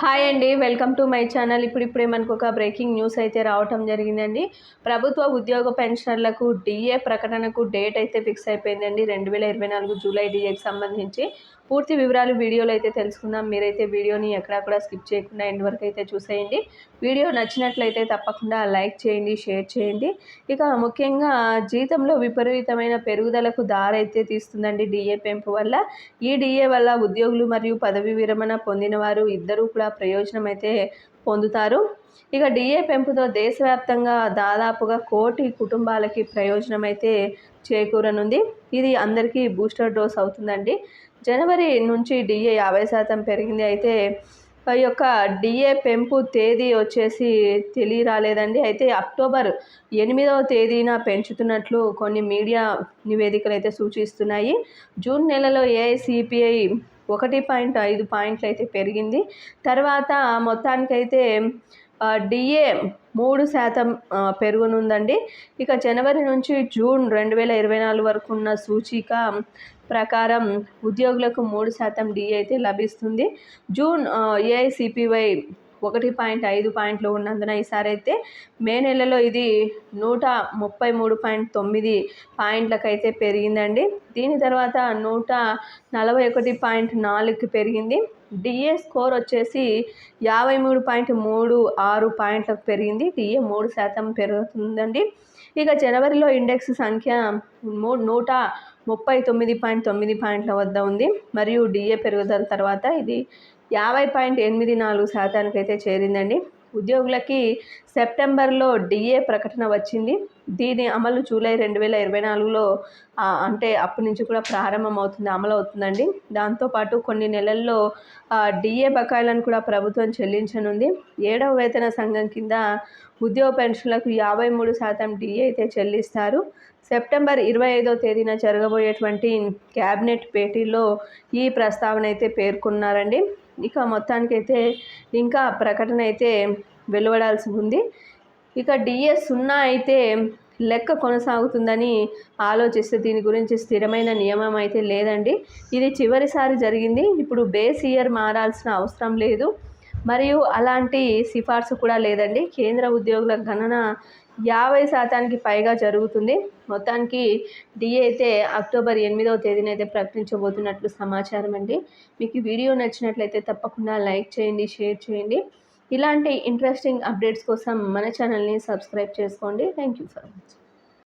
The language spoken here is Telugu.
హాయ్ అండి వెల్కమ్ టు మై ఛానల్. ఇప్పుడు ఇప్పుడే మనకు ఒక బ్రేకింగ్ న్యూస్ అయితే రావటం జరిగిందండి. ప్రభుత్వ ఉద్యోగ పెన్షనర్లకు డిఏ ప్రకటనకు డేట్ అయితే ఫిక్స్ అయిపోయిందండి. రెండు వేల ఇరవై నాలుగు జూలై డిఏకి సంబంధించి. పూర్తి వివరాలు వీడియోలో అయితే తెలుసుకుందాం. మీరైతే వీడియోని ఎక్కడా కూడా స్కిప్ చేయకుండా ఎండ్ వరకు అయితే చూసేయండి. వీడియో నచ్చినట్లయితే తప్పకుండా లైక్ చేయండి షేర్ చేయండి. ఇక ముఖ్యంగా జీతంలో విపరీతమైన పెరుగుదలకు దారైతే తీస్తుందండి డిఏ పెంపు వల్ల. ఈ డిఏ వల్ల ఉద్యోగులు మరియు పదవి విరమణ పొందిన వారు ఇద్దరూ కూడా ప్రయోజనం అయితే పొందుతారు. ఇక డిఏ పెంపుతో దేశవ్యాప్తంగా దాదాపుగా కోటి కుటుంబాలకి ప్రయోజనం అయితే చేకూరనుంది. ఇది అందరికీ బూస్టర్ డోస్ అవుతుందండి. జనవరి నుంచి డిఏ యాభై శాతం పెరిగింది. అయితే ఈ యొక్క డిఏ పెంపు తేదీ వచ్చేసి తెలియరాలేదండి. అయితే అక్టోబర్ ఎనిమిదవ తేదీన పెంచుతున్నట్లు కొన్ని మీడియా నివేదికలు అయితే సూచిస్తున్నాయి. జూన్ నెలలో ఏఐసిపిఐ ఒకటి పాయింట్ ఐదు పాయింట్లు అయితే పెరిగింది. తర్వాత మొత్తానికైతే డిఏ మూడు శాతం పెరుగునుందండి. ఇక జనవరి నుంచి జూన్ రెండు వేల ఇరవై నాలుగు వరకు ఉన్న సూచిక ప్రకారం ఉద్యోగులకు మూడు శాతం డిఏ అయితే లభిస్తుంది. జూన్ ఏఐసిపివై ఒకటి పాయింట్ ఐదు పాయింట్లు ఉన్నందున ఈసారి అయితే మే నెలలో ఇది నూట ముప్పై మూడు పాయింట్ తొమ్మిది పాయింట్లకైతే పెరిగిందండి. దీని తర్వాత నూట నలభై ఒకటి పాయింట్ నాలుగుకి పెరిగింది. డిఏ స్కోర్ వచ్చేసి యాభై మూడు పాయింట్ మూడు ఆరు పాయింట్లకు పెరిగింది. డిఏ మూడు శాతం పెరుగుతుందండి. ఇక జనవరిలో ఇండెక్స్ సంఖ్య మూడు నూట ముప్పై తొమ్మిది పాయింట్ తొమ్మిది పాయింట్ల వద్ద ఉంది. మరియు డిఏ పెరుగుదల తర్వాత ఇది యాభై పాయింట్ ఎనిమిది నాలుగు శాతానికైతే చేరిందండి. ఉద్యోగులకి సెప్టెంబర్లో డిఏ ప్రకటన వచ్చింది. దీని అమలు జూలై రెండు వేల ఇరవై నాలుగులో అంటే అప్పటి నుంచి కూడా ప్రారంభమవుతుంది అమలు అవుతుందండి దాంతోపాటు కొన్ని నెలల్లో డిఏ బకాయిలను కూడా ప్రభుత్వం చెల్లించనుంది. ఏడవ వేతన సంఘం కింద ఉద్యోగ పెన్షన్లకు యాభై మూడు శాతం డిఏ అయితే చెల్లిస్తారు. సెప్టెంబర్ ఇరవై ఐదో తేదీన జరగబోయేటువంటి క్యాబినెట్ భేటీలో ఈ ప్రస్తావన అయితే పేర్కొన్నారండి. ఇక మొత్తానికైతే ఇంకా ప్రకటన అయితే వెలువడాల్సి ఉంది. ఇక డిఏ సున్నా అయితే లెక్క కొనసాగుతుందని ఆలోచిస్తే దీని గురించి స్థిరమైన నియమం అయితే లేదండి. ఇది చివరిసారి జరిగింది. ఇప్పుడు బేస్ ఇయర్ మారాల్సిన అవసరం లేదు. మరియు అలాంటి సిఫార్సు కూడా లేదండి. కేంద్ర ఉద్యోగుల గణన యాభై శాతానికి పైగా జరుగుతుంది. మొత్తానికి డిఏ అయితే అక్టోబర్ ఎనిమిదవ తేదీన అయితే ప్రకటించబోతున్నట్లు సమాచారం అండి. మీకు వీడియో నచ్చినట్లయితే తప్పకుండా లైక్ చేయండి షేర్ చేయండి. ఇలాంటి ఇంట్రెస్టింగ్ అప్డేట్స్ కోసం మన ఛానల్ని సబ్స్క్రైబ్ చేసుకోండి. Thank you for much.